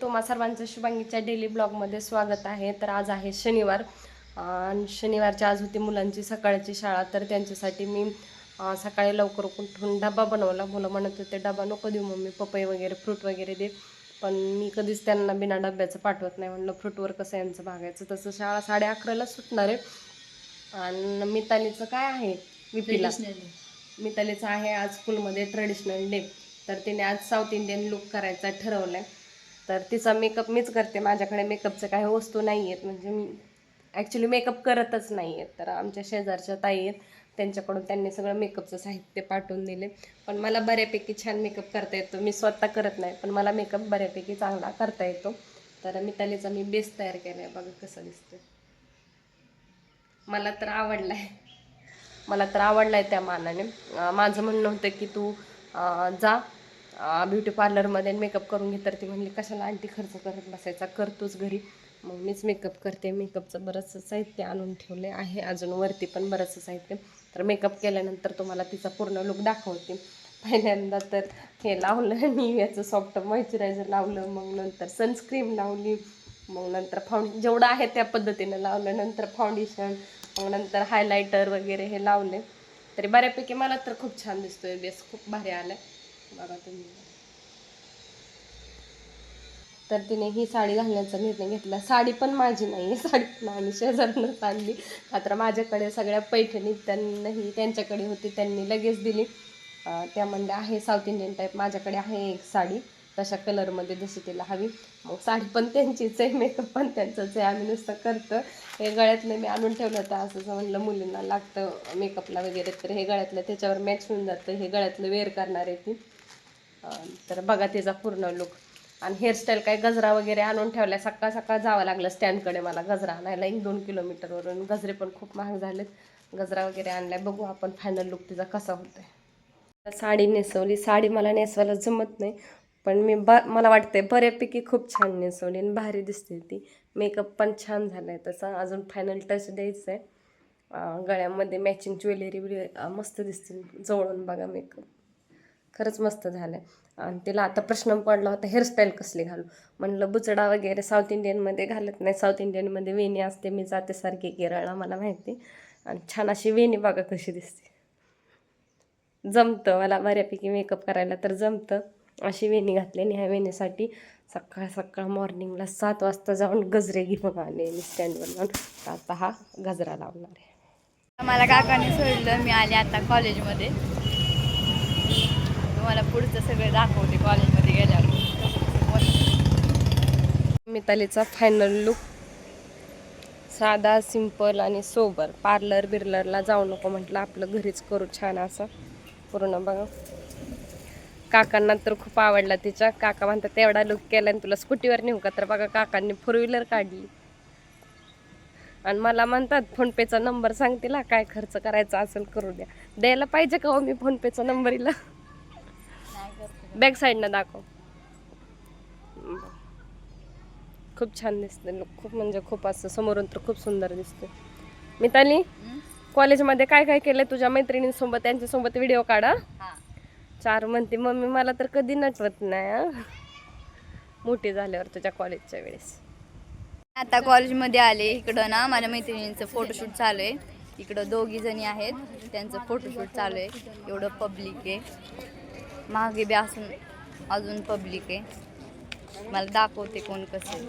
तुम्हा सर्वांचं शुभांगीच्या डेली ब्लॉगमध्ये स्वागत आहे. तर आज आहे शनिवार. आणि शनिवारची आज होती मुलांची सकाळची शाळा. तर त्यांच्यासाठी मी सकाळी लवकर उठून डबा बनवला. मुलं म्हणत होते डबा नको देऊ मम्मी पपई वगैरे फ्रूट वगैरे दे. पण मी कधीच त्यांना बिना डब्याचं पाठवत नाही म्हणलं फ्रूटवर कसं यांचं भागायचं? तसं शाळा साडे अकराला सुटणार आहे. आणि मितालीचं काय आहे? विपीला. मितालीचं आहे आज स्कूलमध्ये ट्रेडिशनल डे तर तिने आज साऊथ इंडियन लुक करायचा ठरवलं आहे तर तिचा मेकअप मीच करते. माझ्याकडे मेकअपचं काही वस्तू नाही आहेत म्हणजे मी ॲक्च्युली मेकअप करतच नाही आहेत तर आमच्या शेजारच्या ताई आहेत त्यांच्याकडून त्यांनी सगळं मेकअपचं साहित्य पाठवून दिले. पण मला बऱ्यापैकी छान मेकअप करता येतो. मी स्वतः करत नाही पण मला मेकअप बऱ्यापैकी चांगला करता येतो. तर मितालीचा मी बेस तयार केला आहे बघा कसं दिसतं मला तर आवडला आहे मला तर आवडला आहे त्या मानाने. माझं म्हणणं होतं की तू जा. ब्युटी पार्लरमध्ये मेकअप करून घे तर ती म्हणली कशाला आणखी खर्च करत बसायचा? करतोच घरी. मग मीच मेकअप करते. मेकअपचं बरंचसं साहित्य आणून ठेवले आहे. अजून वरती पण बरंचसं साहित्य. तर मेकअप केल्यानंतर तुम्हाला तिचा पूर्ण लुक दाखवते. पहिल्यांदा तर हे लावलं निव्याचं सॉफ्ट मॉइश्चरायझर लावलं मग नंतर सनस्क्रीम लावली मग नंतर फाउंड जेवढं आहे त्या पद्धतीनं लावलं नंतर फाउंडेशन मग नंतर हायलायटर वगैरे हे लावले. तरी बऱ्यापैकी मला तर खूप छान दिसतोय बेस खूप भारी आलं आहे बघा तुम्ही तर तिने ही साडी घालण्याचा निर्णय घेतला. साडी पण माझी नाही आहे साडी पण आम्ही शेजारनं आणली. मात्र माझ्याकडे सगळ्या पैठणी त्यांनाही त्यांच्याकडे होती. त्यांनी लगेच दिली. त्या म्हणल्या आहे साऊथ इंडियन टाईप माझ्याकडे आहे एक साडी. तशा कलरमध्ये जशी तिला हवी. मग साडी पण त्यांचीच आहे. मेकअप पण त्यांचंच आहे. आम्ही नुसतं करतं. हे गळ्यातलं मी आणून ठेवलं होतं. असं म्हणलं मुलींना लागतं मेकअपला वगैरे. तर हे गळ्यातलं त्याच्यावर मॅच होऊन जातं. हे गळ्यातलं वेअर करणार आहे ती. तर बघा तिचा पूर्ण लुक आणि हेअरस्टाईल काय गजरा वगैरे आणून ठेवल्या सकाळ सकाळ जावं लागलं स्टँडकडे मला गजरा आणायला. एक दोन किलोमीटरवरून गजरे पण खूप महाग झालेत. गजरा वगैरे आणलाय. बघू आपण फायनल लुक तिचा कसा होतोय. साडी नेसवली. साडी मला नेसवायला जमत नाही पण मी ब मला वाटते बऱ्यापैकी खूप छान नेसवली आणि भारी दिसते ती. मेकअप पण छान झाला आहे तसा. अजून फायनल टच द्यायचं आहे गळ्यामध्ये मॅचिंग ज्वेलरी मस्त दिसते जवळून बघा मेकअप खरंच मस्त झालं. आहे आणि तिला आता प्रश्न पडला होता हेअरस्टाईल कसली घालू? म्हणलं बुचडा वगैरे साऊथ इंडियनमध्ये घालत नाही. साऊथ इंडियनमध्ये वेणी असते मी जाते सारखी केरळला मला माहिती. आणि छान अशी वेणी बघा कशी दिसते. जमतं मला बऱ्यापैकी मेकअप करायला तर जमतं. अशी वेणी घातली आणि ह्या वेणीसाठी सकाळ सकाळ मॉर्निंगला सात वाजता जाऊन गजरे घेऊन आले मी स्टँडवर जाऊन. तर आता हा गजरा लावणार आहे. मला काकाने सोडलं मी आले आता कॉलेजमध्ये तुम्हाला पुढचं सगळं दाखवते कॉलेजमध्ये गेल्यावर. मितालीचा फायनल लुक साधा सिंपल आणि सोबर पार्लर बिर्लरला जाऊ नको म्हटलं. आपलं घरीच करू छान असं. पूर्ण बघा. काकांना तर खूप आवडला तिच्या काका म्हणतात तेवढा लुक केला आणि तुला स्कूटीवर नेऊ का? तर बघा काकांनी फोर व्हीलर काढली. आणि मला म्हणतात फोनपेचा नंबर सांगतील काय खर्च करायचा असेल करू द्या. द्यायला पाहिजे का हो मी फोनपेचा नंबर हिला? बॅक साईडनं दाखव. खूप छान दिसते लुक खूप म्हणजे खूप असं समोरून तर खूप सुंदर दिसते मिताली कॉलेजमध्ये काय काय केलंय तुझ्या मैत्रिणींसोबत? त्यांच्यासोबत व्हिडिओ काढा. चार म्हणते मम्मी मला तर कधी नटवत नाही. मोठी झाल्यावर तुझ्या कॉलेजच्या वेळेस. आता कॉलेजमध्ये आले इकडं ना माझ्या मैत्रिणींचं फोटोशूट चालू आहे. इकडं दोघी जणी आहेत त्यांचं फोटोशूट चालू आहे. एवढं पब्लिक आहे. मागे बी असून अजून पब्लिक आहे. मला दाखवते कोण कसं